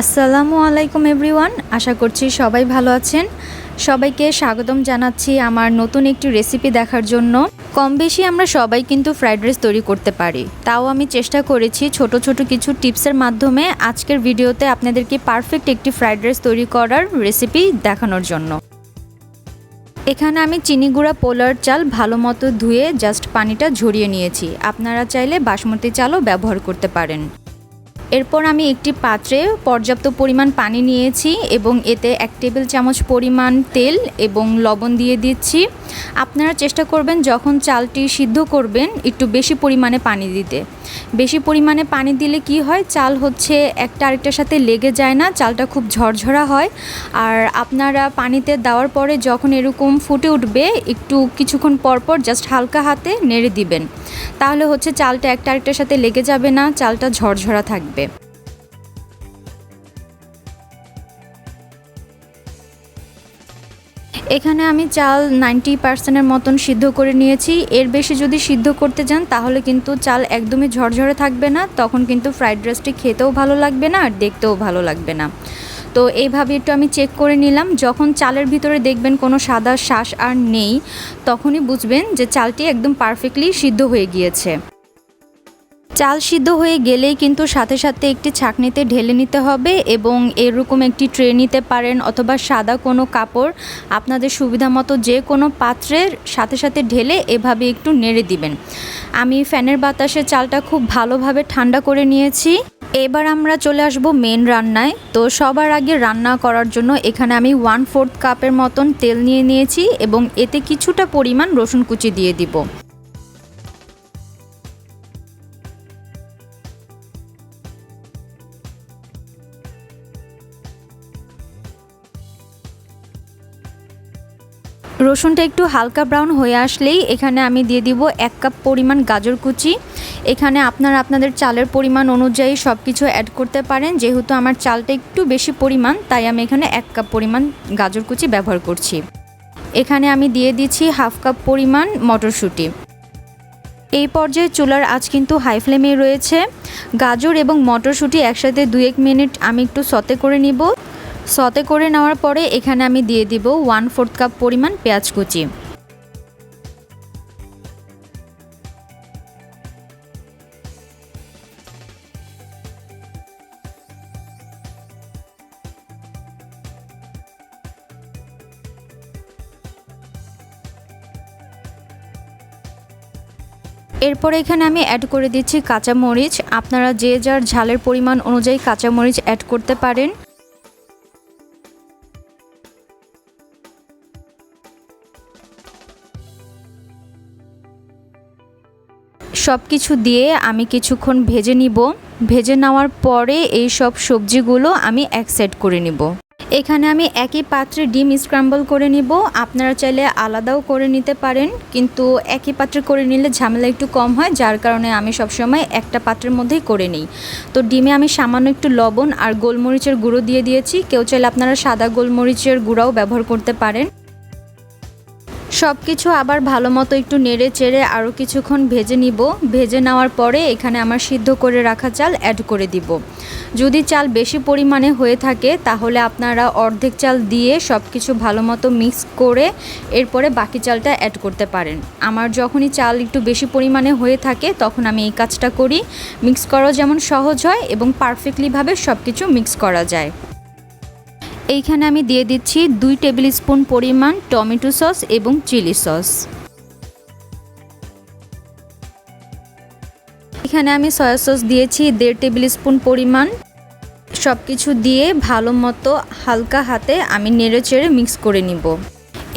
আসসালামু আলাইকুম এভরিওয়ান, আশা করছি সবাই ভালো আছেন। সবাইকে স্বাগতম জানাচ্ছি আমার নতুন একটি রেসিপি দেখার জন্য। কম বেশি আমরা সবাই কিন্তু ফ্রাইড রাইস তৈরি করতে পারি। তাও আমি চেষ্টা করেছি ছোট ছোট কিছু টিপসের মাধ্যমে আজকের ভিডিওতে আপনাদেরকে পারফেক্ট একটি ফ্রাইড রাইস তৈরি করার রেসিপি দেখানোর জন্য। এখানে আমি চিনি গুঁড়া পোলার চাল ভালো মতো ধুয়ে জাস্ট পানিটা ঝরিয়ে নিয়েছি। আপনারা চাইলে বাসমতি চালও ব্যবহার করতে পারেন। এরপর আমি একটি পাত্রে পর্যাপ্ত পরিমাণ পানি নিয়েছি এবং এতে এক টেবিল চামচ পরিমাণ তেল এবং লবণ দিয়ে দিচ্ছি। আপনারা চেষ্টা করবেন যখন চালটি সিদ্ধ করবেন একটু বেশি পরিমাণে পানি দিতে। বেশি পরিমাণে পানি দিলে কি হয়? চাল হচ্ছে একটা আরেকটার সাথে লেগে যায় না, চালটা খুব ঝরঝরা হয়। আর আপনারা পানিতে দেওয়ার পরে যখন এরকম ফুটে উঠবে, একটু কিছুক্ষণ পরপর জাস্ট হালকা হাতে নেড়ে দিবেন। তাহলে হচ্ছে চালটা একটা আরেকটার সাথে লেগে যাবে না, চালটা ঝরঝরা থাকবে। এখানে আমি চাল নাইনটি পার্সেন্টের মতন সিদ্ধ করে নিয়েছি। এর বেশি যদি সিদ্ধ করতে যান, তাহলে কিন্তু চাল একদমই ঝরঝরে থাকবে না। তখন কিন্তু ফ্রাইড রাইসটি খেতেও ভালো লাগবে না আর দেখতেও ভালো লাগবে না। তো এইভাবে একটু আমি চেক করে নিলাম। যখন চালের ভিতরে দেখবেন কোনো সাদা শ্বাস আর নেই, তখনই বুঝবেন যে চালটি একদম পারফেক্টলি সিদ্ধ হয়ে গিয়েছে। চাল সিদ্ধ হয়ে গেলেই কিন্তু সাথে সাথে একটি ছাঁকনিতে ঢেলে নিতে হবে এবং এরকম একটি ট্রে নিতে পারেন অথবা সাদা কোনো কাপড় আপনাদের সুবিধা মতো যে কোনো পাত্রের সাথে সাথে ঢেলে এভাবে একটু নেড়ে দিবেন। আমি ফ্যানের বাতাসে চালটা খুব ভালোভাবে ঠান্ডা করে নিয়েছি। এবার আমরা চলে আসব মেন রান্নায়। তো সবার আগে রান্না করার জন্য এখানে আমি ওয়ান ফোর্থ কাপের মতন তেল নিয়ে নিয়েছি এবং এতে কিছুটা পরিমাণ রসুন কুচি দিয়ে দিব। রসুনটা একটু হালকা ব্রাউন হয়ে আসলেই এখানে আমি দিয়ে দিব এক কাপ পরিমাণ গাজর কুচি। এখানে আপনারা আপনাদের চালের পরিমাণ অনুযায়ী সব কিছু অ্যাড করতে পারেন। যেহেতু আমার চালটা একটু বেশি পরিমাণ, তাই আমি এখানে এক কাপ পরিমাণ গাজর কুচি ব্যবহার করছি। এখানে আমি দিয়ে দিচ্ছি হাফ কাপ পরিমাণ মটরশুঁটি। এই পর্যায়ে চুলার আজ কিন্তু হাই ফ্লেমে রয়েছে। গাজর এবং মটরশুঁটি একসাথে দু এক মিনিট আমি একটু সতে করে নিব। সতে করে নেওয়ার পরে এখানে আমি দিয়ে দিব ওয়ান ফোর্থ কাপ পরিমাণ পেঁয়াজ কুচি। এরপর এখানে আমি অ্যাড করে দিচ্ছি কাঁচামরিচ। আপনারা যে যার ঝালের পরিমাণ অনুযায়ী কাঁচামরিচ অ্যাড করতে পারেন। সব কিছু দিয়ে আমি কিছুক্ষণ ভেজে নিব। ভেজে নেওয়ার পরে এই সব সবজিগুলো আমি এক সেট করে নিব। এখানে আমি একই পাত্রে ডিম স্ক্রাম্বল করে নিব। আপনারা চাইলে আলাদাও করে নিতে পারেন, কিন্তু একই পাত্রে করে নিলে ঝামেলা একটু কম হয়, যার কারণে আমি সবসময় একটা পাত্রের মধ্যেই করে নিই। তো ডিমে আমি সামান্য একটু লবণ আর গোলমরিচের গুঁড়ো দিয়ে দিয়েছি। কেউ চাইলে আপনারা সাদা গোলমরিচের গুঁড়াও ব্যবহার করতে পারেন। সব কিছু আবার ভালো মতো একটু নেড়ে চেড়ে আরও কিছুক্ষণ ভেজে নিব। ভেজে নেওয়ার পরে এখানে আমার সিদ্ধ করে রাখা চাল অ্যাড করে দিব। যদি চাল বেশি পরিমাণে হয়ে থাকে, তাহলে আপনারা অর্ধেক চাল দিয়ে সব কিছু ভালো মতো মিক্স করে এরপরে বাকি চালটা অ্যাড করতে পারেন। আমার যখনই চাল একটু বেশি পরিমাণে হয়ে থাকে, তখন আমি এই কাজটা করি। মিক্স করাও যেমন সহজ হয় এবং পারফেক্টলিভাবে সব কিছু মিক্স করা যায়। এইখানে আমি দিয়ে দিচ্ছি দুই টেবিল স্পুন পরিমাণ টমেটো সস এবং চিলি সস। এখানে আমি সয়া সস দিয়েছি দেড় টেবিল স্পুন পরিমাণ। সব কিছু দিয়ে ভালো মতো হালকা হাতে আমি নেড়ে চেড়ে মিক্স করে নিব।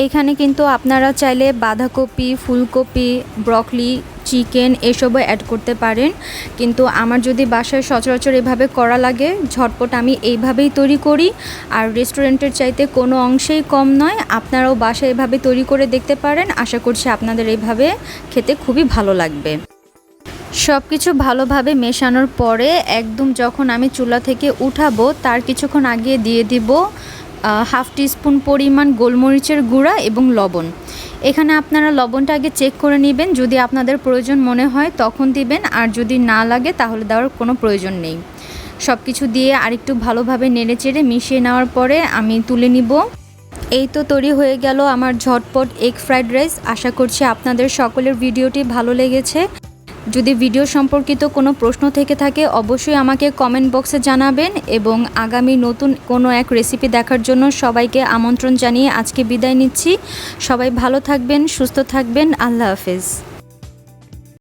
এখানে কিন্তু আপনারা চাইলে বাঁধাকপি, ফুলকপি, ব্রকলি চিকেন এসবও অ্যাড করতে পারেন। কিন্তু আমার যদি বাসায় সচরাচর এভাবে করা লাগে, ঝটপট আমি এইভাবেই তৈরি করি। আর রেস্টুরেন্টের চাইতে কোনো অংশেই কম নয়, আপনারাও বাসায় এভাবে তৈরি করে দেখতে পারেন। আশা করছি আপনাদের এইভাবে খেতে খুবই ভালো লাগবে। সব কিছু ভালোভাবে মেশানোর পরে একদম যখন আমি চুলা থেকে উঠাবো, তার কিছুক্ষণ আগে দিয়ে দিব হাফ টিস্পুন পরিমাণ গোলমরিচের গুঁড়া এবং লবণ। এখানে আপনারা লবণটা আগে চেক করে নেবেন। যদি আপনাদের প্রয়োজন মনে হয় তখন দিবেন, আর যদি না লাগে তাহলে দেওয়ার কোনো প্রয়োজন নেই। সব কিছু দিয়ে আরেকটু ভালোভাবে নেড়ে চেড়ে মিশিয়ে নেওয়ার পরে আমি তুলে নিব। এই তো তৈরি হয়ে গেল আমার ঝটপট এগ ফ্রাইড রাইস আশা করছি আপনাদের সকলের ভিডিওটি ভালো লেগেছে। যদি ভিডিও সম্পর্কিত কোনো প্রশ্ন থেকে থাকে, অবশ্যই আমাকে কমেন্ট বক্সে জানাবেন এবং আগামী নতুন কোনো এক রেসিপি দেখার জন্য সবাইকে আমন্ত্রণ জানিয়ে আজকে বিদায় নিচ্ছি। সবাই ভালো থাকবেন, সুস্থ থাকবেন। আল্লাহ হাফেজ।